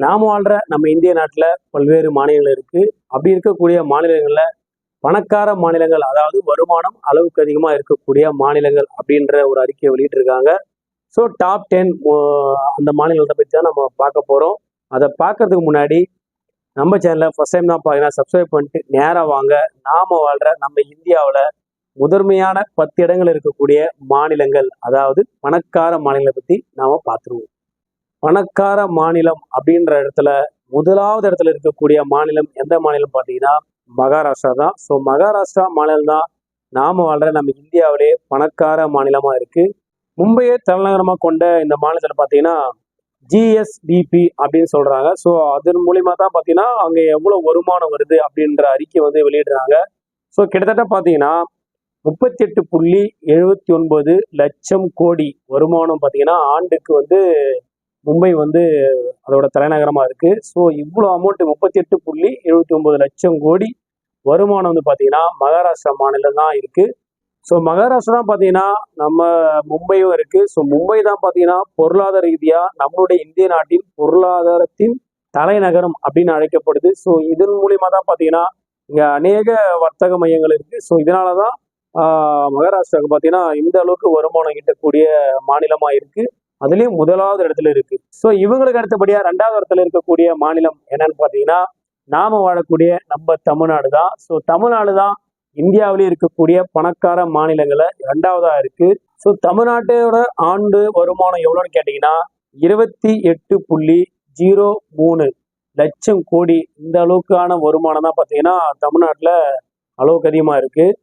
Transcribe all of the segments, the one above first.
நாம் வாழ்கிற நம்ம இந்திய நாட்டில் பல்வேறு மாநிலங்கள் இருக்குது அப்படி இருக்கக்கூடிய மாநிலங்களில் பணக்கார மாநிலங்கள் அதாவது வருமானம் அளவுக்கு அதிகமாக இருக்கக்கூடிய மாநிலங்கள் அப்படின்ற ஒரு அறிக்கையை வெளியிட்டிருக்காங்க. ஸோ டாப் டென் அந்த மாநிலத்தை பற்றி தான் நம்ம பார்க்க போகிறோம் அதை பார்க்கறதுக்கு முன்னாடி நம்ம சேனலில் ஃபஸ்ட் டைம் தான் பார்த்தீங்கன்னா சப்ஸ்கிரைப் பண்ணிட்டு நேராக வாங்க. நாம் வாழ்கிற நம்ம இந்தியாவில் முதன்மையான பத்து இடங்கள் இருக்கக்கூடிய மாநிலங்கள் அதாவது பணக்கார மாநிலங்களை பற்றி நாம் பார்த்துருவோம். பணக்கார மாநிலம் அப்படின்ற இடத்துல முதலாவது இடத்துல இருக்கக்கூடிய மாநிலம் எந்த மாநிலம் பார்த்தீங்கன்னா மகாராஷ்டிரா தான். ஸோ மகாராஷ்டிரா மாநிலம் தான் நாம வாழ்ற நம்ம இந்தியாவிலே பணக்கார மாநிலமா இருக்கு. மும்பையை தலைநகரமாக கொண்ட இந்த மாநிலத்தில் பார்த்தீங்கன்னா ஜிஎஸ்டிபி அப்படின்னு சொல்றாங்க. ஸோ அதன் மூலியமா தான் பார்த்தீங்கன்னா அங்கே எவ்வளோ வருமானம் வருது அப்படின்ற அறிக்கை வந்து வெளியிடுறாங்க. ஸோ கிட்டத்தட்ட பார்த்தீங்கன்னா முப்பத்தி எட்டு புள்ளி எழுபத்தி ஒன்பது லட்சம் கோடி வருமானம் பார்த்தீங்கன்னா ஆண்டுக்கு வந்து மும்பை வந்து அதோட தலைநகரமாக இருக்குது ஸோ இவ்வளோ அமௌண்ட் முப்பத்தி எட்டு புள்ளி எழுபத்தி ஒன்பது லட்சம் கோடி வருமானம் வந்து பார்த்தீங்கன்னா மகாராஷ்டிரா மாநிலம் தான் இருக்குது ஸோ மகாராஷ்டிரா தான் பார்த்தீங்கன்னா நம்ம மும்பையும் இருக்குது ஸோ மும்பை தான் பார்த்தீங்கன்னா பொருளாதார ரீதியாக நம்மளுடைய இந்திய நாட்டின் பொருளாதாரத்தின் தலைநகரம் அப்படின்னு அழைக்கப்படுது. ஸோ இதன் மூலியமா தான் பார்த்தீங்கன்னா இங்கே அநேக வர்த்தக மையங்கள் இருக்குது ஸோ இதனால தான் மகாராஷ்டிராவுக்கு பார்த்தீங்கன்னா இந்த அளவுக்கு வருமானம் ஈட்டக்கூடிய மாநிலமாக இருக்குது அதுலேயும் முதலாவது இடத்துல இருக்கு. ஸோ இவங்களுக்கு அடுத்தபடியா ரெண்டாவது இடத்துல இருக்கக்கூடிய மாநிலம் என்னன்னு பார்த்தீங்கன்னா நாம வாழக்கூடிய நம்ம தமிழ்நாடு தான் ஸோ தமிழ்நாடு தான் இந்தியாவிலே இருக்கக்கூடிய பணக்கார மாநிலங்களை இரண்டாவதா இருக்கு. ஸோ தமிழ்நாட்டோட ஆண்டு வருமானம் எவ்வளோன்னு கேட்டிங்கன்னா இருபத்தி எட்டு புள்ளி ஜீரோ மூணு லட்சம் கோடி இந்த அளவுக்கான வருமானம் தான் பார்த்தீங்கன்னா தமிழ்நாட்டில் அளவுக்கு அதிகமாக இருக்குது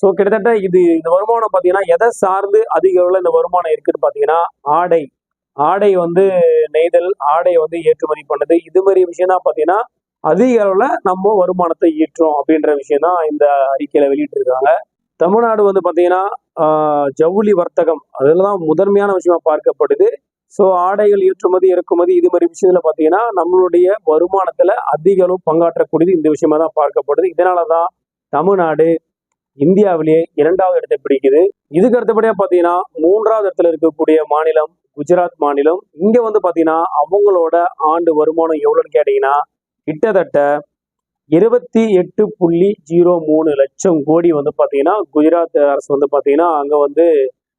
ஸோ கிட்டத்தட்ட இது இந்த வருமானம் பார்த்தீங்கன்னா எதை சார்ந்து அதிக அளவில் இந்த வருமானம் இருக்குன்னு பார்த்தீங்கன்னா ஆடை. ஆடை வந்து நெய்தல் ஆடை வந்து ஏற்றுமதி பண்ணது. இது மாதிரி விஷயம்னா பார்த்தீங்கன்னா அதிக அளவில் நம்ம வருமானத்தை ஈட்டுறோம் அப்படின்ற விஷயம் தான் இந்த அறிக்கையில் வெளியிட்டிருக்காங்க. தமிழ்நாடு வந்து பார்த்தீங்கன்னா ஜவுளி வர்த்தகம் அதில் தான் முதன்மையான விஷயமா பார்க்கப்படுது. ஸோ ஆடைகள் ஏற்றுமதி இறக்குமதி இது மாதிரி விஷயத்துல பார்த்தீங்கன்னா நம்மளுடைய வருமானத்தில் அதிக அளவு பங்காற்றக்கூடியது இந்த விஷயமா தான் பார்க்கப்படுது. இதனால தான் தமிழ்நாடு இந்தியாவிலேயே இரண்டாவது இடத்தை பிடிக்குது. இதுக்கு அடுத்தபடியா பாத்தீங்கன்னா மூன்றாவது இடத்துல இருக்கக்கூடிய மாநிலம் குஜராத் மாநிலம். இங்க வந்து பாத்தீங்கன்னா அவங்களோட ஆண்டு வருமானம் எவ்வளோன்னு கேட்டீங்கன்னா கிட்டத்தட்ட இருபத்தி எட்டு புள்ளி ஜீரோ மூணு லட்சம் கோடி வந்து பாத்தீங்கன்னா குஜராத் அரசு வந்து பார்த்தீங்கன்னா அங்க வந்து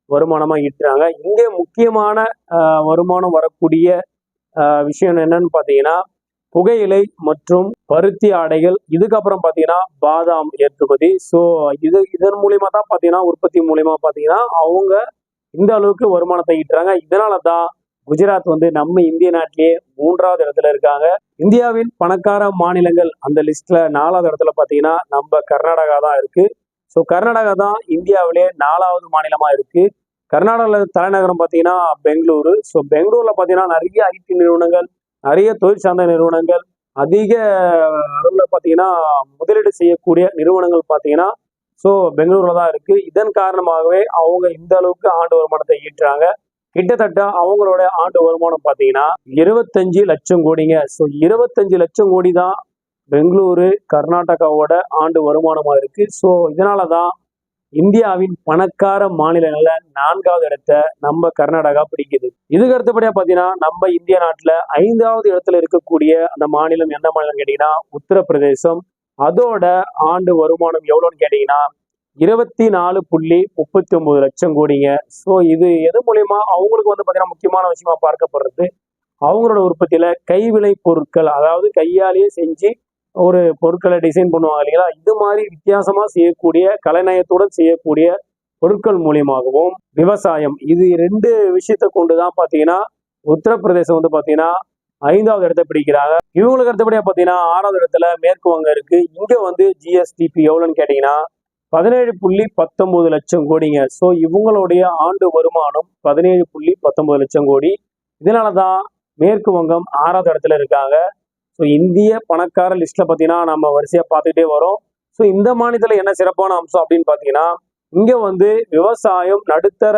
வருமானமா ஈட்டுறாங்க. இங்கே முக்கியமான வருமானம் வரக்கூடிய விஷயம் என்னன்னு பார்த்தீங்கன்னா புகையிலை மற்றும் பருத்தி ஆடைகள் இதுக்கப்புறம் பார்த்தீங்கன்னா பாதாம் ஏற்றுமதி. ஸோ இது இதன் மூலியமா தான் பார்த்தீங்கன்னா உற்பத்தி மூலியமா பார்த்தீங்கன்னா அவங்க இந்த அளவுக்கு வருமானத்தை ஈட்டுறாங்க. இதனால தான் குஜராத் வந்து நம்ம இந்திய நாட்டிலேயே மூன்றாவது இடத்துல இருக்காங்க. இந்தியாவின் பணக்கார மாநிலங்கள் அந்த லிஸ்ட்ல நாலாவது இடத்துல பார்த்தீங்கன்னா நம்ம கர்நாடகா தான் இருக்கு. ஸோ கர்நாடகா தான் இந்தியாவிலே நாலாவது மாநிலமா இருக்கு. கர்நாடகாவில் தலைநகரம் பார்த்தீங்கன்னா பெங்களூரு. ஸோ பெங்களூர்ல பார்த்தீங்கன்னா நிறைய ஐடி நிறுவனங்கள் நிறைய தொழில் சார்ந்த நிறுவனங்கள் அதிக அளவில் பார்த்தீங்கன்னா முதலீடு செய்யக்கூடிய நிறுவனங்கள் பார்த்தீங்கன்னா ஸோ பெங்களூரில் தான் இருக்கு. இதன் காரணமாகவே அவங்க இந்த அளவுக்கு ஆண்டு வருமானத்தை ஈட்டுறாங்க. கிட்டத்தட்ட அவங்களோட ஆண்டு வருமானம் பார்த்தீங்கன்னா இருபத்தஞ்சு லட்சம் கோடிங்க. ஸோ இருபத்தஞ்சு லட்சம் கோடி தான் பெங்களூரு கர்நாடகாவோட ஆண்டு வருமானமாக இருக்கு. ஸோ இதனால தான் இந்தியாவின் பணக்கார மாநிலங்கள்ல நான்காவது இடத்த நம்ம கர்நாடகா பிடிக்குது. இதுக்கு அடுத்தபடியா பாத்தீங்கன்னா நம்ம இந்திய நாட்டுல ஐந்தாவது இடத்துல இருக்கக்கூடிய அந்த மாநிலம் எந்த மாநிலம் கேட்டீங்கன்னா உத்தரப்பிரதேசம். அதோட ஆண்டு வருமானம் எவ்வளோன்னு கேட்டீங்கன்னா இருபத்தி நாலு புள்ளி முப்பத்தி ஒன்பது லட்சம் கோடிங்க. ஸோ இது எது மூலயமா அவங்களுக்கு வந்து பார்த்தீங்கன்னா முக்கியமான விஷயமா பார்க்கப்படுறது? அவங்களோட உற்பத்தியில கைவினை பொருட்கள் அதாவது கையாலேயே செஞ்சு ஒரு பொருட்களை டிசைன் பண்ணுவாங்க இல்லைங்களா? இது மாதிரி வித்தியாசமாக செய்யக்கூடிய கலைநயத்துடன் செய்யக்கூடிய பொருட்கள் மூலியமாகவும் விவசாயம் இது ரெண்டு விஷயத்தை கொண்டு தான் பார்த்தீங்கன்னா உத்தரப்பிரதேசம் வந்து பார்த்தீங்கன்னா ஐந்தாவது இடத்தை பிடிக்கிறாங்க. இவங்களுக்கு அடுத்தபடியாக பார்த்தீங்கன்னா ஆறாவது இடத்துல மேற்கு வங்கம் இருக்கு. இங்கே வந்து ஜிஎஸ்டிபி எவ்வளோன்னு கேட்டிங்கன்னா பதினேழு புள்ளி பத்தொன்பது லட்சம் கோடிங்க. ஸோ இவங்களுடைய ஆண்டு வருமானம் பதினேழு புள்ளி பத்தொன்பது லட்சம் கோடி. இதனால தான் மேற்கு வங்கம் ஆறாவது இடத்துல இருக்காங்க. ஸோ இந்திய பணக்கார லிஸ்ட்ல பார்த்தீங்கன்னா நம்ம வரிசையாக பார்த்துக்கிட்டே வரோம். ஸோ இந்த மாநிலத்தில் என்ன சிறப்பான அம்சம் அப்படின்னு பார்த்தீங்கன்னா இங்கே வந்து விவசாயம் நடுத்தர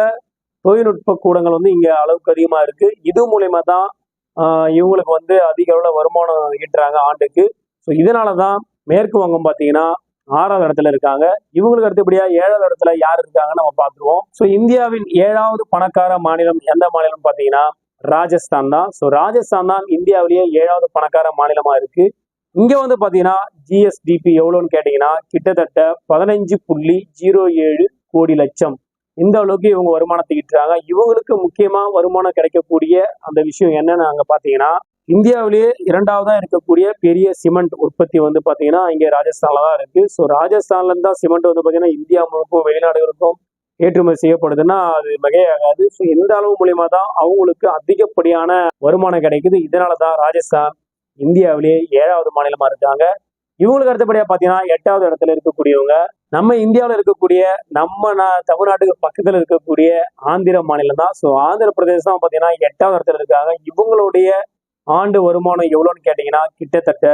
தொழில்நுட்ப கூடங்கள் வந்து இங்கே அளவுக்கு அதிகமாக இருக்கு. இது மூலயமா தான் இவங்களுக்கு வந்து அதிக அளவில் வருமானம் ஈட்டுறாங்க ஆண்டுக்கு. ஸோ இதனால தான் மேற்கு வங்கம் பார்த்தீங்கன்னா ஆறாவது இடத்துல இருக்காங்க. இவங்களுக்கு அடுத்தபடியா ஏழாவது இடத்துல யார் இருக்காங்கன்னு நம்ம பார்த்துருவோம் ஸோ இந்தியாவின் ஏழாவது பணக்கார மாநிலம் எந்த மாநிலம் பார்த்தீங்கன்னா ராஜஸ்தான் தான். ஸோ ராஜஸ்தான் தான் இந்தியாவிலேயே ஏழாவது பணக்கார மாநிலமா இருக்கு. இங்க வந்து பாத்தீங்கன்னா ஜிஎஸ்டிபி எவ்வளோன்னு கேட்டீங்கன்னா கிட்டத்தட்ட பதினஞ்சு புள்ளி ஜீரோ ஏழு கோடி லட்சம். இந்த அளவுக்கு இவங்க வருமானத்தை ஈட்டுறாங்க. இவங்களுக்கு முக்கியமா வருமானம் கிடைக்கக்கூடிய அந்த விஷயம் என்னன்னு அங்க பாத்தீங்கன்னா இந்தியாவிலேயே இரண்டாவதா இருக்கக்கூடிய பெரிய சிமெண்ட் உற்பத்தி வந்து பாத்தீங்கன்னா இங்க ராஜஸ்தான்ல தான் இருக்கு. ஸோ ராஜஸ்தான்ல இருந்தா தான் சிமெண்ட் வந்து பாத்தீங்கன்னா இந்தியா முழுக்கும் வெளிநாடுகளுக்கும் ஏற்றுமதி செய்யப்படுதுன்னா அது மிகையாகாது. ஸோ இந்த அளவு மூலியமா தான் அவங்களுக்கு அதிகப்படியான வருமானம் கிடைக்குது. இதனால தான் ராஜஸ்தான் இந்தியாவிலேயே ஏழாவது மாநிலமா இருக்காங்க. இவங்களுக்கு அடுத்தபடியா பாத்தீங்கன்னா எட்டாவது இடத்துல இருக்கக்கூடியவங்க நம்ம இந்தியாவில் இருக்கக்கூடிய நம்ம நா- தமிழ்நாட்டுக்கு பக்கத்தில் இருக்கக்கூடிய ஆந்திர மாநிலம் தான் ஸோ ஆந்திர பிரதேசம் பார்த்தீங்கன்னா எட்டாவது இடத்துல இருக்காங்க. இவங்களுடைய ஆண்டு வருமானம் எவ்வளோன்னு கேட்டீங்கன்னா கிட்டத்தட்ட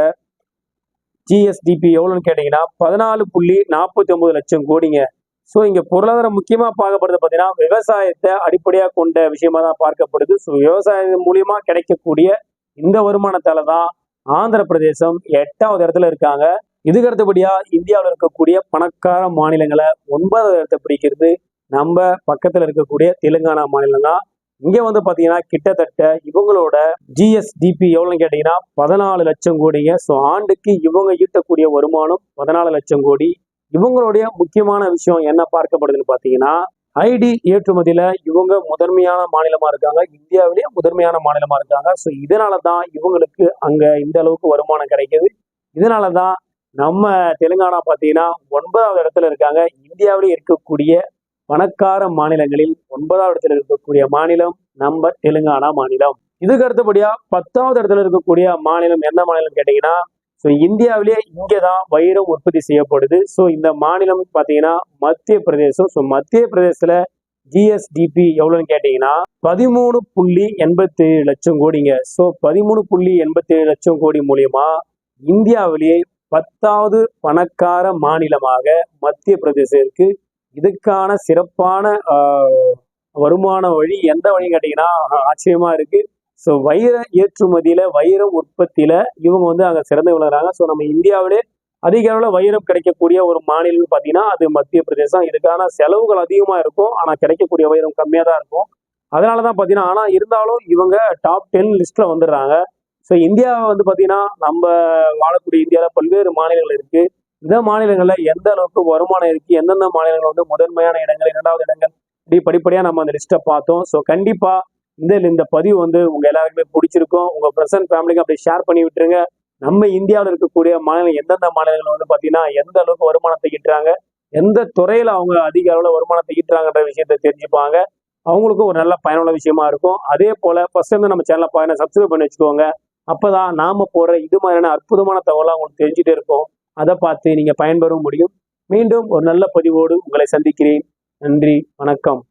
ஜிஎஸ்டிபி எவ்வளோன்னு கேட்டீங்கன்னா பதினாலு புள்ளி நாற்பத்தி ஒன்பது லட்சம் கோடிங்க. ஸோ இங்கே பொருளாதாரம் முக்கியமாக பார்க்கப்படுறது பார்த்தீங்கன்னா விவசாயத்தை அடிப்படையாக கொண்ட விஷயமா தான் பார்க்கப்படுது. ஸோ விவசாயம் மூலியமாக கிடைக்கக்கூடிய இந்த வருமானத்தால தான் ஆந்திர பிரதேசம் எட்டாவது இடத்துல இருக்காங்க. இதுக்கு அடுத்தபடியாக இந்தியாவில் இருக்கக்கூடிய பணக்கார மாநிலங்களை ஒன்பதாவது இடத்தை பிடிக்கிறது. நம்ம பக்கத்தில் இருக்கக்கூடிய தெலுங்கானா மாநிலம் தான் இங்கே வந்து பார்த்தீங்கன்னா கிட்டத்தட்ட இவங்களோட ஜிஎஸ்டிபி எவ்வளோன்னு கேட்டிங்கன்னா பதினாலு லட்சம் கோடிங்க. ஸோ ஆண்டுக்கு இவங்க ஈட்டக்கூடிய வருமானம் பதினாலு லட்சம் கோடி. இவங்களுடைய முக்கியமான விஷயம் என்ன பார்க்கப்படுதுன்னு பார்த்தீங்கன்னா ஐடி ஏற்றுமதியில இவங்க முதன்மையான மாநிலமா இருக்காங்க. இந்தியாவிலேயே முதன்மையான மாநிலமா இருக்காங்க. ஸோ இதனால தான் இவங்களுக்கு அங்க இந்த அளவுக்கு வருமானம் கிடைக்குது. இதனால தான் நம்ம தெலுங்கானா பார்த்தீங்கன்னா ஒன்பதாவது இடத்துல இருக்காங்க. இந்தியாவிலே இருக்கக்கூடிய பணக்கார மாநிலங்களில் ஒன்பதாவது இடத்துல இருக்கக்கூடிய மாநிலம் நம்ம தெலுங்கானா மாநிலம். இதுக்கு அடுத்தபடியா பத்தாவது இடத்துல இருக்கக்கூடிய மாநிலம் எந்த மாநிலம் கேட்டீங்கன்னா ஸோ இந்தியாவிலேயே இங்கே தான் வைரம் உற்பத்தி செய்யப்படுது. ஸோ இந்த மாநிலம் பார்த்தீங்கன்னா மத்திய பிரதேசம். ஸோ மத்திய பிரதேசத்தில் ஜிஎஸ்டிபி எவ்வளோன்னு கேட்டிங்கன்னா பதிமூணு புள்ளி எண்பத்தேழு லட்சம் கோடிங்க. ஸோ பதிமூணு புள்ளி எண்பத்தேழு லட்சம் கோடி மூலியமா இந்தியாவிலேயே பத்தாவது பணக்கார மாநிலமாக மத்திய பிரதேசம் இருக்கு. இதுக்கான சிறப்பான வருமான வழி எந்த வழின்னு கேட்டிங்கன்னா ஆச்சரியமாக இருக்குது ஸோ வைர ஏற்றுமதியில வைரம் உற்பத்தியில இவங்க வந்து அங்க சிறந்து விளங்குறாங்க. ஸோ நம்ம இந்தியாவிலே அதிக அளவில் வைரம் கிடைக்கக்கூடிய ஒரு மாநிலம்னு பார்த்தீங்கன்னா அது மத்திய பிரதேசம். இதுக்கான செலவுகள் அதிகமாக இருக்கும். ஆனால் கிடைக்கக்கூடிய வைரம் கம்மியாக தான் இருக்கும். அதனால தான் பார்த்தீங்கன்னா ஆனால் இருந்தாலும் இவங்க டாப் டென் லிஸ்ட்ல வந்துடுறாங்க. ஸோ இந்தியா வந்து பார்த்தீங்கன்னா நம்ம வாழக்கூடிய இந்தியாவில் பல்வேறு மாநிலங்கள் இருக்கு. இந்த மாநிலங்களில் எந்த அளவுக்கு வருமானம் இருக்கு? எந்தெந்த மாநிலங்கள் வந்து முதன்மையான இடங்கள் இரண்டாவது இடங்கள் இப்படி படிப்படியாக நம்ம அந்த லிஸ்ட்டை பார்த்தோம். ஸோ கண்டிப்பாக இந்த இந்த பதிவு வந்து உங்க எல்லாருக்குமே பிடிச்சிருக்கும். உங்க ப்ரெசன்ட் ஃபேமிலிக்கு அப்படி ஷேர் பண்ணி விட்டுருங்க. நம்ம இந்தியாவில் இருக்கக்கூடிய மாநிலம் எந்தெந்த மாநிலங்கள் வந்து பார்த்தீங்கன்னா எந்த அளவுக்கு வருமானத்தை ஈட்டுறாங்க எந்த துறையில அவங்க அதிக அளவில் வருமானத்தை ஈட்டுறாங்கன்ற விஷயத்தை தெரிஞ்சுப்பாங்க. அவங்களுக்கும் ஒரு நல்ல பயனுள்ள விஷயமா இருக்கும். அதே போல ஃபர்ஸ்ட் வந்து நம்ம சேனலை பாருங்க சப்ஸ்கிரைப் பண்ணி வச்சுக்கோங்க. அப்போதான் நாம போடுற இது மாதிரியான அற்புதமான தகவலாக உங்களுக்கு தெரிஞ்சுட்டே இருக்கும். அதை பார்த்து நீங்க பயன்பெற முடியும். மீண்டும் ஒரு நல்ல பதிவோடு உங்களை சந்திக்கிறேன். நன்றி வணக்கம்.